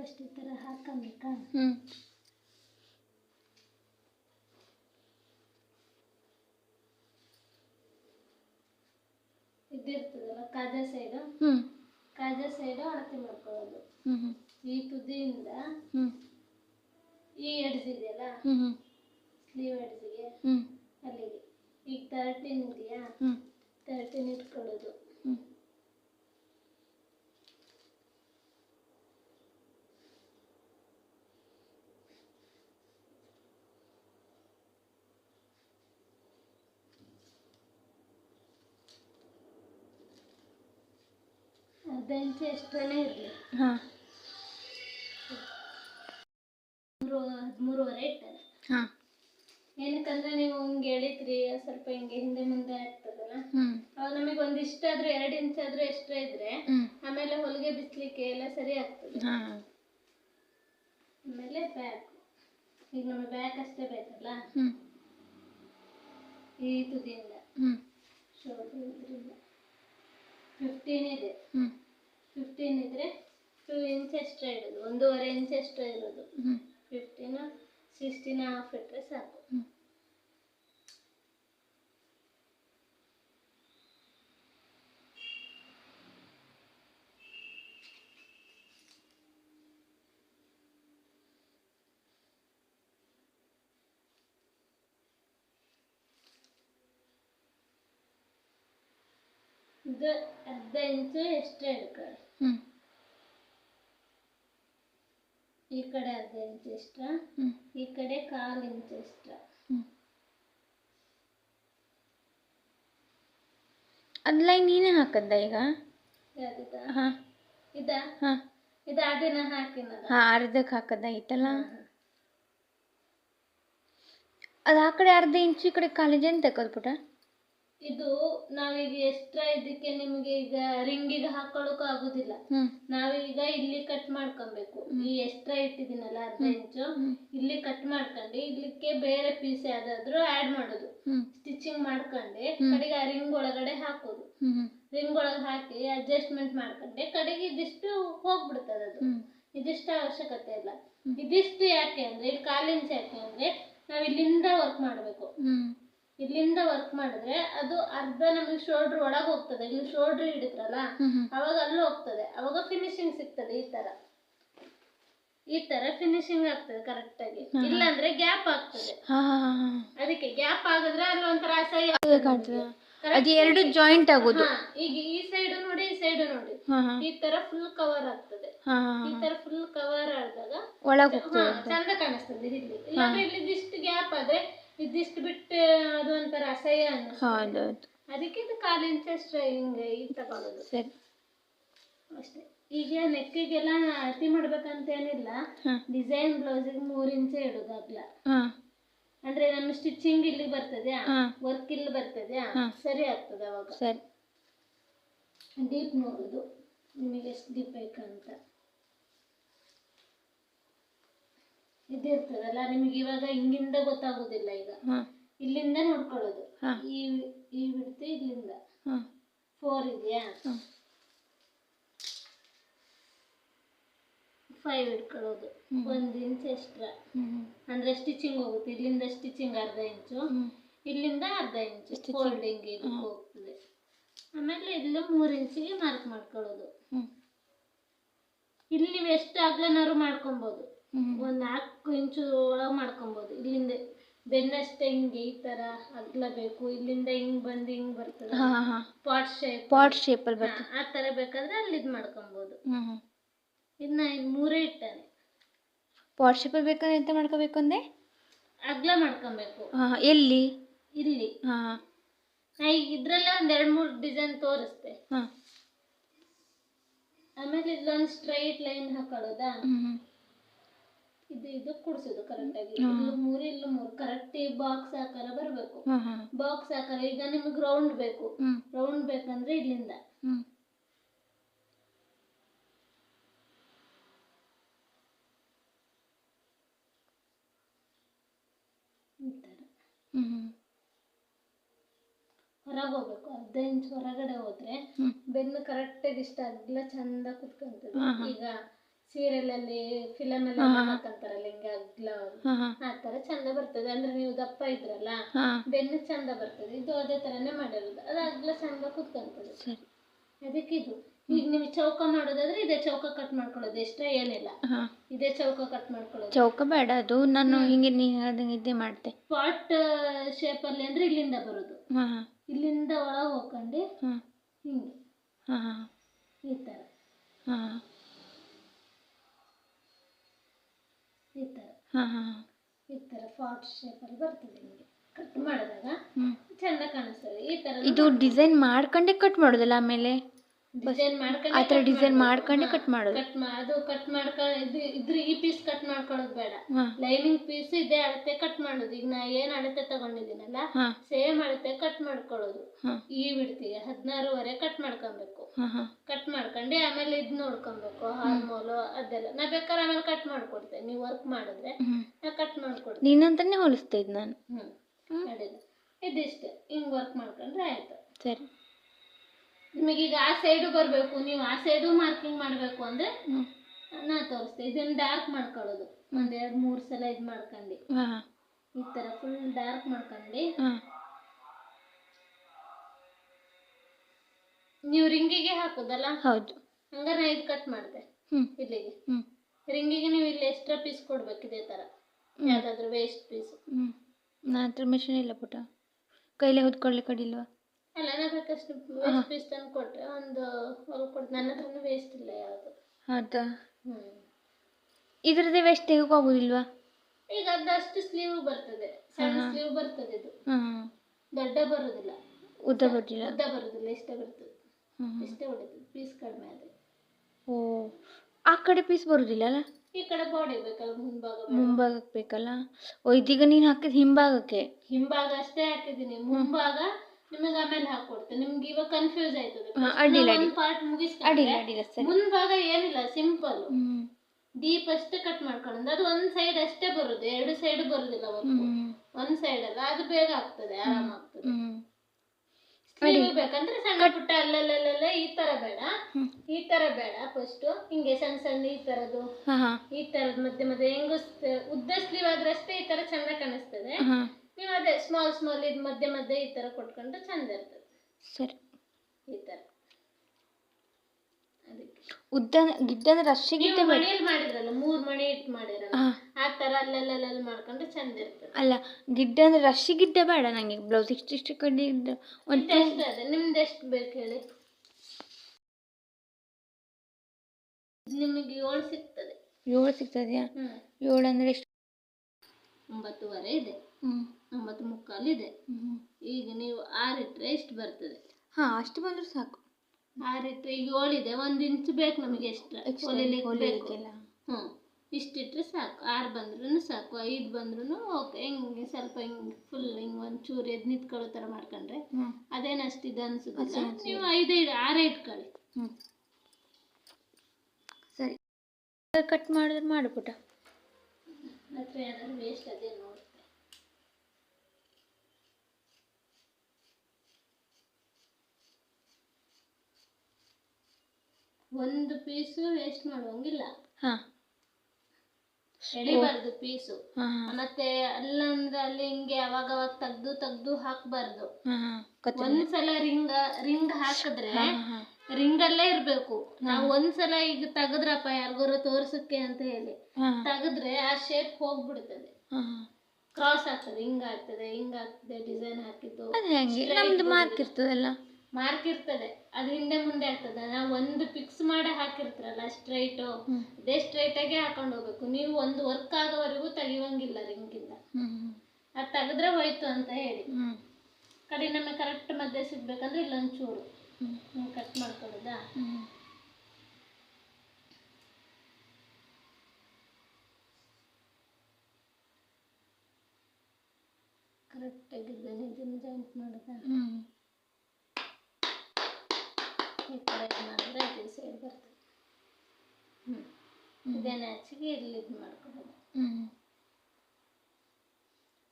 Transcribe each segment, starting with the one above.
First ಈ ಥರ ಹಾಕಬೇಕಾ? ಹ್ಞೂ ಇದಿರ್ತದಲ್ಲ ಕಾಜಾ ಸೈಡು? ಹ್ಞೂ ಕಾಜಾ ಸೈಡು ಅಳತೆ ಮಾಡ್ಕೊಳ್ಳೋದು. ಹ್ಞೂ ಹ್ಞೂ ಈ ತುದಿಯಿಂದ ಹ್ಞೂ ಈ ಎಡ್ಜ್ ಇದೆಯಲ್ಲ ಹ್ಞೂ ಹ್ಞೂ ಸ್ಲೀವ್ ಎಡ್ಜಿಗೆ ಹ್ಞೂ ಅಲ್ಲಿಗೆ. ಈಗ ತರ್ಟಿನ್ ಇದೆಯಾ? ಹ್ಮ್. ತರ್ಟೀನ್ ಇಟ್ಕೊಳ್ಳೋದು. ಹ್ಞೂ ಅರ್ಧ ಇಂಚು ಇರಲಿ. ಹಾಂ. ಮೂರು ಹದಿಮೂರುವರೆ ಇಟ್ಟಾರೆ ಹಾಂ. ಏನಕ್ಕಂದ್ರೆ ನೀವು ಹಂಗೆ ಹೇಳಿದ್ರಿ ಸ್ವಲ್ಪ ಹಿಂಗೆ ಹಿಂದೆ ಮುಂದೆ ಆಗ್ತದಲ್ಲ? ಅವಾಗ ನಮಗೆ ಇಷ್ಟ ಆದ್ರೆ ಎರಡು ಇಂಚ್ ಆದ್ರೂ ಎಕ್ಸ್ಟ್ರಾ ಇದ್ರೆ ಆಮೇಲೆ ಹೊಲಿಗೆ ಬಿಚ್ಚಲಿಕ್ಕೆ ಎಲ್ಲ ಸರಿ ಆಗ್ತದೆ. ಆಮೇಲೆ ಬ್ಯಾಕ್ ಈಗ ನಮಗೆ ಬ್ಯಾಕ್ ಅಷ್ಟೇ ಬೇಕಲ್ಲ? ಈ ತುದಿಯಿಂದ ಶೋಲ್ಡರ್ ಇದರಿಂದ. ಫಿಫ್ಟೀನ್ ಇದೆ. ಫಿಫ್ಟೀನ್ ಇದ್ರೆ ಟೂ ಇಂಚ್ ಎಕ್ಸ್ಟ್ರಾ ಇಡೋದು ಒಂದೂವರೆ ಇಂಚ್ ಎಕ್ಸ್ಟ್ರಾ ಇರೋದು. ಫಿಫ್ಟೀನು ಫಿಫ್ಟೀನ್ ಸಿಕ್ಸ್ಟೀನ್ ಹಾಫ್ ಇಟ್ಟರೆ ಸಾಕು ಹ್ಞೂ ಇದು ಅರ್ಧ ಇಂಚು ಎಷ್ಟೇ ಇಡ್ಕೊಳ್ಳಿ ಹ್ಞೂ ಈ ಕಡೆ ಅರ್ಧ ಇಂಚ್ ಎಷ್ಟ ಹ್ಮ್ ಈ ಕಡೆ ಕಾಲು ಇಂಚ್ ಎಷ್ಟ ಹ್ಮ್ ಅದು ಲೈನ್ ನೀನೇ ಹಾಕದ್ದ ಈಗ ಇದ ಹಾಂ ಇದು ಅದಿನ ಹಾಕಿನಲ್ಲ ಹಾಂ ಅರ್ಧಕ್ಕೆ ಹಾಕದ್ದ ಐತಲ್ಲ ಅದು ಆ ಕಡೆ ಅರ್ಧ ಇಂಚು ಈ ಕಡೆ ಕಾಲೇಜ್ ಅಂತ ತಗೋದು ಪುಟ ಇದು ನಾವೀಗ ಎಕ್ಸ್ಟ್ರಾ ಇದಕ್ಕೆ ನಿಮಗೆ ಈಗ ರಿಂಗಿಗೆ ಹಾಕೊಳ್ಳೋಕೆ ಆಗುದಿಲ್ಲ. ನಾವೀಗ ಇಲ್ಲಿ ಕಟ್ ಮಾಡ್ಕೊಬೇಕು. ಈ ಎಕ್ಸ್ಟ್ರಾ ಇಟ್ಟಿದ್ದೀನಲ್ಲ ಅರ್ಧ ಇಂಚು ಇಲ್ಲಿ ಕಟ್ ಮಾಡ್ಕೊಂಡು ಇಲ್ಲಿಕ್ಕೆ ಬೇರೆ ಪೀಸ್ ಯಾವ್ದಾದ್ರು ಆಡ್ ಮಾಡೋದು. ಸ್ಟಿಚಿಂಗ್ ಮಾಡ್ಕೊಂಡು ಕಡೆಗೆ ಆ ರಿಂಗ್ ಒಳಗಡೆ ಹಾಕೋದು. ರಿಂಗ್ ಒಳಗೆ ಹಾಕಿ ಅಡ್ಜಸ್ಟ್ಮೆಂಟ್ ಮಾಡ್ಕೊಂಡೆ ಕಡೆಗೆ ಇದಿಷ್ಟು ಹೋಗ್ಬಿಡ್ತದೆ ಅದು. ಇದಿಷ್ಟು ಅವಶ್ಯಕತೆ ಇಲ್ಲ. ಇದಿಷ್ಟು ಯಾಕೆ ಅಂದ್ರೆ ಇಲ್ಲಿ ಕಾಲಿಂಚ್ ಯಾಕೆ ಅಂದ್ರೆ ನಾವು ಇಲ್ಲಿಂದ ವರ್ಕ್ ಮಾಡಬೇಕು ಇಲ್ಲಿಂದ ವರ್ಕ್ ಮಾಡಿದ್ರೆ ಅದು ಅರ್ಧ ನಮಗೆ ಶೋಲ್ಡರ್ ಒಳಗೆ ಹೋಗ್ತದೆ. ಇಲ್ಲಿ ಶೋಲ್ಡರ್ ಹಿಡಿದ್ರಲ್ಲ ಅವಾಗ ಅಲ್ಲೂ ಹೋಗ್ತದೆ. ಅವಾಗ ಫಿನಿಶಿಂಗ್ ಸಿಗ್ತದೆ ಈ ತರ. ಈ ತರ ಫಿನಿಶಿಂಗ್ ಆಗ್ತದೆ ಕರೆಕ್ಟ್ ಆಗಿ. ಇಲ್ಲಾಂದ್ರೆ ಗ್ಯಾಪ್ ಆಗ್ತದೆ. ಅದಕ್ಕೆ ಗ್ಯಾಪ್ ಆಗಿದ್ರೆ ಅಲ್ಲಿ ಒಂಥರ ಅಸಹ್ಯ ಕಾಣ್ತದೆ. ಅದು ಎರಡು ಜಾಯಿಂಟ್ ಆಗೋದು. ಈಗ ಈ ಸೈಡ್ ನೋಡಿ ಈ ಸೈಡ್ ನೋಡಿ. ಈ ತರ ಫುಲ್ ಕವರ್ ಆಗ್ತದೆ. ಈ ತರ ಫುಲ್ ಕವರ್ ಆದಾಗ ಒಳಗೆ ಚಂದ ಕಾಣಿಸ್ತದೆ ಇಲ್ಲಿ ಇಲ್ಲಾಂದ್ರೆ ಇಲ್ಲಿ ಇಷ್ಟು ಗ್ಯಾಪ್ ಆದ್ರೆ ಇದಿಷ್ಟು ಬಿಟ್ಟು ಅದು ಒಂಥರ ಅಸಹ್ಯ ಅನ್ನಿಸ್ತದೆ ಹೌದೌದು. ಅದಕ್ಕೆ ಇದು ಕಾಲು ಇಂಚಷ್ಟು ಹಿಂಗೆ ಇದು ತಗೊಳ್ಳೋದು ಸರಿ. ಅಷ್ಟೇ. ಈಗ ನೆಕ್ಕಿಗೆಲ್ಲ ಅಳತಿ ಮಾಡ್ಬೇಕಂತ ಏನಿಲ್ಲ. ಹಾಂ. ಡಿಸೈನ್ ಬ್ಲೌಸಿಗೆ ಮೂರು ಇಂಚೆ ಇಡೋದು ಅಗ್ಲ ಹಾಂ. ಅಂದ್ರೆ ನಮ್ಮ ಸ್ಟಿಚಿಂಗ್ ಇಲ್ಲಿ ಬರ್ತದೆ. ಹಾಂ. ವರ್ಕ್ ಇಲ್ಲಿ ಬರ್ತದೆ. ಹಾ. ಸರಿ ಆಗ್ತದೆ ಅವಾಗ. ಸರಿ. ಡೀಪ್ ನೋಡೋದು. ನಿಮಗೆ ಎಷ್ಟು ಡೀಪ್ ಬೇಕಂತ. ಇದಿರ್ತದಲ್ಲ ನಿಮಗೆ ಇವಾಗ ಹಿಂಗಿಂದ ಗೊತ್ತಾಗೋದಿಲ್ಲ ಈಗ. ಇಲ್ಲಿಂದ ನೋಡ್ಕೊಳ್ಳೋದು. ಈ ಈ ಬಿಡ್ತು ಇಲ್ಲಿಂದ. ಫೋರ್ ಇದೆಯಾ? ಫೈವ್ ಇಟ್ಕೊಳ್ಳೋದು. ಒಂದ್ ಇಂಚ್ ಎಕ್ಸ್ಟ್ರಾ ಅಂದ್ರೆ ಸ್ಟಿಚಿಂಗ್ ಹೋಗುತ್ತೆ. ಇಲ್ಲಿಂದ ಸ್ಟಿಚಿಂಗ್ ಅರ್ಧ ಇಂಚು ಇಲ್ಲಿಂದ ಅರ್ಧ ಇಂಚು. ಫೋಲ್ಡಿಂಗ್ ಹೋಗ್ತದೆ. ಆಮೇಲೆ ಇಲ್ಲಿ ಮೂರು ಇಂಚಿಗೆ ಮಾರ್ಕ್ ಮಾಡ್ಕೊಳ್ಳೋದು. ಇಲ್ಲಿ ನೀವು ಎಷ್ಟು ಅಗ್ಲನಾದ್ರು ಮಾಡ್ಕೊಬೋದು. ಒಂದು ನಾಲ್ಕು ಇಂಚು ಒಳಗೆ ಮಾಡ್ಕೊಬೋದು. ಇಲ್ಲಿಂದ ಬೆನ್ನಷ್ಟೇ ಹಿಂಗೆ ಈ ಥರ ಅಗ್ಲ ಬೇಕು ಇಲ್ಲಿಂದ ಹಿಂಗ್ ಬಂದು ಹಿಂಗ್ ಬರ್ತದ. ಪಾಟ್ ಶೇಪ್ ಪಾಟ್ ಶೇಪಲ್ಲಿ ಬರ್ತದೆ. ಆ ಥರ ಬೇಕಾದ್ರೆ ಅಲ್ಲಿ ಇದು ಮಾಡ್ಕೊಬೋದು. ಇದನ್ನ ಮೂರೇ ಇಟ್ಟಾನೆ. ಪಾಟ್ ಶೇಪಲ್ಲಿ ಬೇಕಾದ್ರೆ ಎಂತ ಮಾಡ್ಕೋಬೇಕು ಅಂದೆ? ಅಗ್ಲ ಮಾಡ್ಕೊಬೇಕು. ಎಲ್ಲಿ? ಇಲ್ಲಿ. ಹಾಂ ಈಗ ಇದ್ರಲ್ಲೇ ಒಂದು ಎರಡು ಮೂರು ಡಿಸೈನ್ ತೋರಿಸ್ತೆ. ಆಮೇಲೆ ಇಲ್ಲೊಂದು ಸ್ಟ್ರೈಟ್ ಲೈನ್ ಹಾಕೊಳ್ಳೋದಾ? ಇದು ಇದು ಕುಡ್ಸೋದು ಕರೆಕ್ಟಾಗಿ ಇಲ್ಲಿ ಮೂರು ಇಲ್ಲಿ ಮೂರು. ಕರೆಕ್ಟ್ ಬಾಕ್ಸ್ ಆಕಾರ ಬರಬೇಕು. ಬಾಕ್ಸ್ ಆಕಾರ ಈಗ ನಿಮಗೆ ರೌಂಡ್ ಬೇಕು. ರೌಂಡ್ ಬೇಕಂದ್ರೆ ಇಲ್ಲಿಂದ. ಹೊರಗೆ ಹೋಗ್ಬೇಕು. ಅರ್ಧ ಇಂಚ್ ಹೊರಗಡೆ ಹೋದ್ರೆ ಬೆನ್ನು ಕರೆಕ್ಟಾಗಿ ಇಷ್ಟ ಅಗ್ಲ ಚಂದ ಕುತ್ಕೊಂತದೆ. ಈಗ ಸೀರಿಯಲ್ ಅಲ್ಲಿ ಫಿಲಮ್ ಅಲ್ಲಿ ಹಾಕಂತಾರಲ್ಲ ಹಿಂಗೆ ಅಗ್ಲ ಆ ತರ ಚಂದ ಬರ್ತದೆ. ಅಂದ್ರೆ ನೀವು ದಪ್ಪ ಇದ್ರಲ್ಲ ಬೆನ್ನು ಚಂದ ಬರ್ತದೆ. ಇದು ಅದೇ ತರನೇ ಮಾಡಿರೋದು. ಅದು ಅಗ್ಲ ಚಂದ ಕುತ್ಕೊಂತದೆ. ಸರಿ. ಅದಕ್ಕೆ ಇದು. ಈಗ ನೀವು ಚೌಕ ಮಾಡೋದಾದ್ರೆ ಇದೇ ಚೌಕ ಕಟ್ ಮಾಡ್ಕೊಳ್ಳೋದು ಇಷ್ಟ ಏನಿಲ್ಲ. ಇದೇ ಚೌಕ ಕಟ್ ಮಾಡ್ಕೊಳ್ಳೋದು. ಚೌಕ ಬೇಡ ಅದು. ನಾನು ಹಿಂಗೆ ನೀ ಹೇಳ್ದಂಗೆ ಇದೇ ಮಾಡ್ತೆ. ಪಾಟ್ ಅಲ್ಲಿ ಅಂದ್ರೆ ಇಲ್ಲಿಂದ ಬರೋದು. ಇಲ್ಲಿಂದ ಒಳಗೆ ಹೋಗ್ಕೊಂಡು ಹಿಂಗೆ. ಈ ಥರ ಹಾಂ ಈ ಥರ. ಹಾಂ ಹಾಂ ಈ ಥರ ಫಾಟ್ ಶೇಪಲ್ಲಿ ಬರ್ತದೆ ನಿಮಗೆ. ಕಟ್ ಮಾಡಿದಾಗ ಚಂದ ಕಾಣಿಸ್ತದೆ. ಈ ಥರ ಇದು ಡಿಸೈನ್ ಮಾಡ್ಕೊಂಡೇ ಕಟ್ ಮಾಡೋದಲ್ಲ ಆಮೇಲೆ? ಡಿಸೈನ್ ಮಾಡ್ಕೊಂಡು ಆ ಥರ ಡಿಸೈನ್ ಮಾಡ್ಕೊಂಡೇ ಕಟ್ ಮಾಡೋದು. ಕಟ್ ಅದು ಕಟ್ ಮಾಡ್ಕೊಂಡು ಇದು ಇದ್ರ ಈ ಪೀಸ್ ಕಟ್ ಮಾಡ್ಕೊಳ್ಳೋದು ಬೇಡ. ಲೈನಿಂಗ್ ಪೀಸ್ ಇದೆ ಅಳತೆ ಕಟ್ ಮಾಡೋದು. ಈಗ ನಾ ಏನ್ ಅಳತೆ ತಗೊಂಡಿದ್ದೀನಲ್ಲ ಸೇಮ್ ಅಳತೆ ಕಟ್ ಮಾಡ್ಕೊಳ್ಳೋದು. ಈ ಬಿಡ್ತಿಗೆ ಹದಿನಾರುವರೆ ಕಟ್ ಮಾಡ್ಕೊಬೇಕು. ಕಟ್ ಮಾಡ್ಕೊಂಡು ಆಮೇಲೆ ಇದ್ ನೋಡ್ಕೊಬೇಕು ಹಾರ್ಮೋಲು ಅದೆಲ್ಲ. ನಾ ಬೇಕಾದ್ರೆ ಆಮೇಲೆ ಕಟ್ ಮಾಡ್ಕೊಡ್ತೇನೆ. ನೀವು ವರ್ಕ್ ಮಾಡಿದ್ರೆ ನಾ ಕಟ್ ಮಾಡ್ಕೊಡ್ತೀನಿ. ನೀನಂತಾನೆ ಹೊಲಿಸ್ತಾ ಇದ್ ನಾನು. ಹ್ಮ್. ಇದಿಷ್ಟೇ. ಹಿಂಗ್ ವರ್ಕ್ ಮಾಡ್ಕೊಂಡ್ರೆ ಆಯ್ತು. ಸರಿ. ನಿಮಗೀಗ ಆ ಸೈಡು ಬರಬೇಕು ನೀವು ಆ ಸೈಡು ಮಾರ್ಕಿಂಗ್ ಮಾಡಬೇಕು ಅಂದರೆ ನಾ ತೋರಿಸ್ತೆ. ಇದನ್ನ ಡಾರ್ಕ್ ಮಾಡ್ಕೊಳ್ಳೋದು. ಒಂದು ಎರಡು ಮೂರು ಸಲ ಇದು ಮಾಡ್ಕೊಂಡು. ಈ ಥರ ಫುಲ್ ಡಾರ್ಕ್ ಮಾಡ್ಕೊಂಡು. ನೀವು ರಿಂಗಿಗೆ ಹಾಕೋದಲ್ಲ? ಹೌದು. ಹಂಗಾರೆ ನಾ ಇದು ಕಟ್ ಮಾಡಿದೆ ಇಲ್ಲಿಗೆ. ರಿಂಗಿಗೆ ನೀವು ಇಲ್ಲಿ ಎಕ್ಸ್ಟ್ರಾ ಪೀಸ್ ಕೊಡ್ಬೇಕು ಇದೇ ಥರ ಯಾವುದಾದ್ರೂ ವೇಸ್ಟ್ ಪೀಸ್ ಹ್ಞೂ ನಾನು ಹತ್ರ ಮಿಷಿನ್ ಇಲ್ಲ ಪುಟ. ಕೈಲೇ ಹೊದ್ಕೊಳ್ಳಿ ಅಡಿಲ್ವಾ ಅಲ್ಲ ನನ್ನ ತಕ್ಷಣ ವೇಸ್ಟ್ ಪೀಸ್ ತಂದು ಕೊಟ್ಟರೆ ಒಂದು ಹೊಲ್ಕೊಡ್ತು ನನ್ನ ಹತ್ರನೂ ವೇಸ್ಟ್ ಇಲ್ಲ ಯಾವುದು. ಹೌದಾ? ಹ್ಞೂ ಇದ್ರದ್ದೇ ವೇಸ್ಟ್ ತೆಗೋಕೆ ಆಗೋದಿಲ್ವಾ ಈಗ ಅದಷ್ಟು ಸ್ಲೀವ್ ಬರ್ತದೆ. ಸಣ್ಣ ಸ್ಲೀವ್ ಬರ್ತದೆ ಇದು ಹಾಂ ದೊಡ್ಡ ಬರೋದಿಲ್ಲ. ಉದ್ದ ಬರೋದಿಲ್ಲ? ಉದ್ದ ಬರೋದಿಲ್ಲ ಇಷ್ಟ ಬರ್ತದೆ. ಇಷ್ಟ ಹೊಡೆದು ಹೊಡಿತದೆ ಪೀಸ್ ಕಡಿಮೆ ಆದರೆ. ಓ ಆ ಕಡೆ ಪೀಸ್ ಬರೋದಿಲ್ಲ ಅಲ್ಲ? ಈ ಕಡೆ ಬಾಡಿ ಬೇಕಲ್ಲ ಮುಂಭಾಗ. ಮುಂಭಾಗಕ್ಕೆ ಬೇಕಲ್ಲ? ಓ ಇದೀಗ ನೀನು ಹಾಕಿದ ಹಿಂಭಾಗಕ್ಕೆ. ಹಿಂಭಾಗ ಅಷ್ಟೇ ಹಾಕಿದ್ದೀನಿ. ಮುಂಭಾಗ ನಿಮಗೆ ಆಮೇಲೆ ಹಾಕೊಡ್ತೇನೆ ನಿಮ್ಗೆ ಇವಾಗ ಕನ್ಫ್ಯೂಸ್ ಆಯ್ತದೆ. ಅಡ್ಡಿಲ್ಲ, ಒಂದು ಪಾರ್ಟ್ ಮುಗಿಸ್ಕೊಂಡ್ರೆ ಅಡಿಲ್ಲ ಸರಿ. ಮುಂಭಾಗ ಏನಿಲ್ಲ ಸಿಂಪಲ್ ಡೀಪ್ ಅಷ್ಟೇ ಕಟ್ ಮಾಡ್ಕೊಂಡು ಅದು ಒಂದ್ ಸೈಡ್ ಅಷ್ಟೇ ಬರುದು. ಎರಡು ಸೈಡ್ ಬರುದಿಲ್ಲ ಹ್ಞೂ ಒಂದ್ ಸೈಡ್ ಅಲ್ಲ. ಅದು ಬೇಗ ಆಗ್ತದೆ ಆರಾಮಾಗ್ತದೆ ಬೇಕಂದ್ರೆ ಸಣ್ಣ ಪುಟ್ಟ ಅಲ್ಲಲ್ಲಲ್ಲ ಈ ತರ ಬೇಡ. ಈ ತರ ಬೇಡ ಫಸ್ಟ್ ಹಿಂಗೆ ಸಣ್ಣ ಸಣ್ಣ ಈ ತರದ್ದು. ಹಾಂ ಹಾಂ. ಈ ತರದ್ ಮಧ್ಯೆ ಮಧ್ಯೆ ಹೆಂಗು ಸ- ಉದ್ದ ಸ್ಲೀವ್ ಆದ್ರೆ ಅಷ್ಟೇ ಈ ತರ ಚಂದ ಕಾಣಿಸ್ತದೆ. ಹಾಂ. ನೀವು ಅದೇ ಸ್ಮಾಲ್ ಸ್ಮಾಲ್ ಇದು ಮಧ್ಯೆ ಮಧ್ಯೆ ಈ ಥರ ಕೊಟ್ಕೊಂಡ್ರೆ ಚಂದ ಇರ್ತದೆ. ಸರಿ. ಈ ಥರ ಅದಕ್ಕೆ. ಉದ್ದ ಗಿಡ್ಡದ ನೀವು ಮಣಿಯಲ್ಲಿ ಮಾಡಿದ್ರಲ್ಲ ಮೂರ್ ಮಣಿ ಇಟ್ಟು ಮಾಡಿರಲ್ಲ ಹಾಂ. ಆ ತರ ಅಲ್ಲೆಲ್ಲ ಮಾಡ್ಕೊಂಡ್ರೆ ಚಂದ ಇರ್ತದೆ. ಅಲ್ಲ ಗಿಡ್ಡ ಅಂದ್ರೆ ರಶ್ಶಿ ಗಿಡ್ಡ ಬೇಡ ನನಗೆ ಬ್ಲೌಸ್ ಇಷ್ಟು ಇಷ್ಟು ಕಡೆ ಇದ್ದು. ಒಂದು ಎಷ್ಟು ಅದೇ? ನಿಮ್ದು ಎಷ್ಟು ಬೇಕು ಹೇಳಿ? ನಿಮಗೆ ಏಳು ಸಿಗ್ತದೆ. ಏಳು ಸಿಗ್ತದೆಯಾ? ಹ್ಮ್. ಏಳು ಅಂದ್ರೆ ಎಷ್ಟು? ಒಂಬತ್ತುವರೆ ಇದೆ. ಹ್ಞೂ ಒಂಬತ್ತು ಮುಕ್ಕಾಲು ಇದೆ ಹ್ಞೂ ಈಗ ನೀವು ಆರಿಟ್ರೆ ಎಷ್ಟು ಬರ್ತದೆ? ಹಾಂ ಅಷ್ಟು ಬಂದರೂ ಸಾಕು. ಆರಿಟ್ರೆ ಈಗ ಏಳಿದೆ ಒಂದು ಇಂಚ್ ಬೇಕು ನಮಗೆ ಎಕ್ಸ್ಟ್ರಾ ಬೇಕು. ಹೊಲಿಲಿಕ್ಕೆಲ್ಲ ಹ್ಞೂ ಇಷ್ಟಿಟ್ರೆ ಸಾಕು. ಆರು ಬಂದ್ರೂ ಸಾಕು ಐದು ಬಂದ್ರೂ ಓಕೆ. ಹಿಂಗೆ ಸ್ವಲ್ಪ ಹಿಂಗೆ ಫುಲ್ ಹಿಂಗೆ ಒಂದು ಚೂರು ಎದ್ದು ನಿಂತ್ಕೊಳ್ಳೋ ಥರ ಮಾಡ್ಕೊಂಡ್ರೆ ಅದೇನಷ್ಟ ಅದೇನು ಅಷ್ಟಿದೆ ಇದು ಅನ್ಸುದಿಲ್ಲ. ನೀವು ಐದು ಇಡ್ ಆರೇ ಇಟ್ಕೊಳ್ಳಿ. ಹ್ಞೂ ಸರಿ. ಕಟ್ ಮಾಡಿದ್ರೆ ಮಾಡಿಬಿಟ್ಟ. ವೇಸ್ಟ್ ಅದೇ ಒಂದು ಪೀಸು ವೇಸ್ಟ್ ಮಾಡುವಂಗಿಲ್ಲ. ಹಾಂ. ಎಳಿಬಾರ್ದು ಪೀಸು. ಹಾಂ ಮತ್ತೆ ಅಲ್ಲ ಅಂದ್ರೆ ಅಲ್ಲಿ ಹಿಂಗೆ ಅವಾಗ ಅವಾಗ ತೆಗ್ದು ತೆಗ್ದು ಹಾಕ್ಬಾರ್ದು. ಒಂದ್ಸಲ ರಿಂಗ್ ರಿಂಗ್ ಹಾಕಿದ್ರೆ ರಿಂಗ್ ಅಲ್ಲೇ ಇರ್ಬೇಕು. ನಾವು ಒಂದ್ಸಲ ಈಗ ತೆಗದ್ರಪ್ಪ ಯಾರಿಗೋರು ತೋರ್ಸಕ್ಕೆ ಅಂತ ಹೇಳಿ. ತೆಗದ್ರೆ ಆ ಶೇಪ್ ಹೋಗ್ಬಿಡ್ತದೆ. ಕ್ರಾಸ್ ಆಗ್ತದೆ ಹಿಂಗ ಆಗ್ತದೆ. ಹಿಂಗ ಆಗ್ತದೆ ಡಿಸೈನ್ ಹಾಕಿದ್ದು. ನಮ್ದು ಮಾರ್ಕ್ ಇರ್ತದಲ್ಲ. ಮಾರ್ಕ್ ಇರ್ತದೆ. ಅದು ಹಿಂದೆ ಮುಂದೆ ಆಗ್ತದೆ. ನಾವು ಒಂದು ಫಿಕ್ಸ್ ಮಾಡಿ ಹಾಕಿರ್ತಾರಲ್ಲ ಸ್ಟ್ರೈಟು. ಅದೇ ಸ್ಟ್ರೈಟ್ ಆಗಿ ಹಾಕೊಂಡು ಹೋಗ್ಬೇಕು. ನೀವು ಒಂದು ವರ್ಕ್ ಆಗೋವರೆಗೂ ತೆಗಿವಂಗಿಲ್ಲ ರಿಂಗಿಂದ. ಅದು ತೆಗೆದ್ರೆ ಹೋಯ್ತು ಅಂತ ಹೇಳಿ. ಕಡೆ ನಮಗೆ ಕರೆಕ್ಟ್ ಮಧ್ಯೆ ಸಿಗ್ಬೇಕಂದ್ರೆ ಇಲ್ಲೊಂದು ಚೂರು ಕಟ್ ಮಾಡ್ಕೊಳ್ಳೋದಾ? ಕರೆಕ್ಟಾಗಿ ಇದನ್ನು ಇದನ್ನು ಜಾಯಿಂಟ್ ಮಾಡೋದಾ? ಈ ಕಡೆ ಮಾಡಿದ್ರೆ ಇದು ಸೈಡ್ ಬರ್ತದೆ. ಇದನ್ನ ಹಚ್ಚಿಗೆ ಇಲ್ಲಿ ಇದು ಮಾಡ್ಕೊಳ್ಳೋದು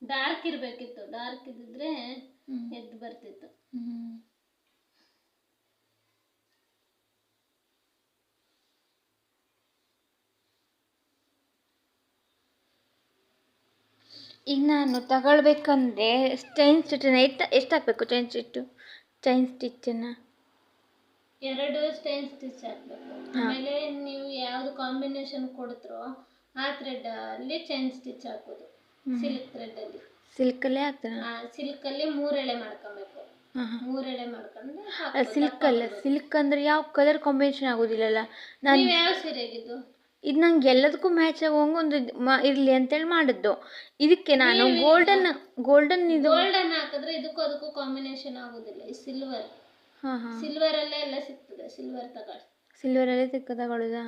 ಡಾರ್ಕ್ ಇರ್ಬೇಕಿತ್ತು. ಡಾರ್ಕ್ ಇದ್ದಿದ್ರೆ ಎದ್ದು ಬರ್ತಿತ್ತು. ಈಗ ನಾನು ತಗೊಳ್ಬೇಕಂದ್ರೆ ಚೈನ್ ಸ್ಟಿಚ್ಚನ್ನು ಎಷ್ಟು ಎಷ್ಟಾಗಬೇಕು ಚೈನ್ ಸ್ಟಿಚ್ಚು ಚೈನ್ ಸ್ಟಿಚ್ಚನ್ನು ಎರಡು ಸ್ಟೈನ್ ಸ್ಟಿಚ್ ಹಾಕ್ಬೇಕು ಆಮೇಲೆ ನೀವು ಯಾವ್ದು ಕಾಂಬಿನೇಷನ್ ಕೊಡ್ತ್ರು ಆ ಥ್ರೆಡ್ ಅಲ್ಲಿ ಚೈನ್ ಸ್ಟಿಚ್ ಹಾಕೋದು ಸಿಲ್ಕ್ ಥ್ರೆಡ್ ಅಲ್ಲಿ. ಸಿಲ್ಕಲ್ಲೇ ಹಾಕ್ತಾರೆ? ಆ ಸಿಲ್ಕ್ ಅಲ್ಲಿ ಮೂರೆಳೆ ಮಾಡ್ಕೊಬೇಕು. ಹಾಂ ಹಾಂ. ಮೂರೆಳೆ ಮಾಡ್ಕೊಂಡು ಸಿಲ್ಕ್ ಅಲ್ಲ ಸಿಲ್ಕ್ ಅಂದ್ರೆ ಯಾವ ಕಲರ್ ಕಾಂಬಿನೇಷನ್ ಆಗೋದಿಲ್ಲಲ್ಲ? ನಾನು ನೀವು ಯಾವ ಸೀರೆಗಿದ್ದು ಇದು ನಂಗೆ ಎಲ್ಲದಕ್ಕೂ ಮ್ಯಾಚ್ ಆಗೋಂಗ ಒಂದು ಇರ್ಲಿ ಅಂತೇಳಿ ಮಾಡಿದ್ದು. ಇದಕ್ಕೆ ನಾನು ಗೋಲ್ಡನ್ ಗೋಲ್ಡನ್ ಇದು ಗೋಲ್ಡನ್ ಹಾಕಿದ್ರೆ ಇದಕ್ಕೂ ಅದಕ್ಕೂ ಕಾಂಬಿನೇಷನ್ ಆಗೋದಿಲ್ಲ ಈ ಸಿಲ್ವರ್ ಸಿಲ್ವರ್ ಅಲ್ಲೇ ಎಲ್ಲ ಸಿಗ್ತದೆ ಸಿಲ್ವರ್ ತಗೊಳ್ಳಿ. ಸಿಲ್ವರಲ್ಲೇ ಸಿಕ್ಕ ತಗೊಳ್ಳೋದಾ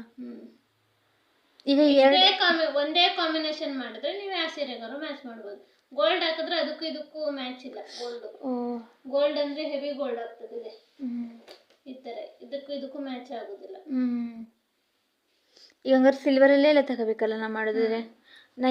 ಈಗ ಎರಡೇ ಕಾಂಬಿ ಒಂದೇ ಕಾಂಬಿನೇಷನ್ ಮಾಡಿದ್ರೆ ನೀವು ಯಾವ ಸೀರೆಗಾರು ಮ್ಯಾಚ್ ಮಾಡ್ಬೋದು. ಗೋಲ್ಡ್ ಹಾಕಿದ್ರೆ ಅದಕ್ಕೂ ಇದಕ್ಕೂ ಮ್ಯಾಚ್ ಇಲ್ಲ ಗೋಲ್ಡ್ ಗೋಲ್ಡ್ ಅಂದ್ರೆ ಹೆವಿ ಗೋಲ್ಡ್ ಆಗ್ತದೆ ಇದೆ. ಈ ತರ ಇದಕ್ಕೂ ಇದಕ್ಕೂ ಮ್ಯಾಚ್ ಆಗುದಿಲ್ಲ. ಹ್ಮ್. ಈಗ ಸಿಲ್ವರ್ ಅಲ್ಲೇ ಎಲ್ಲ ತಗೋಬೇಕಲ್ಲ ನಾ ಮಾಡಿದ್ರೆ? ನಾ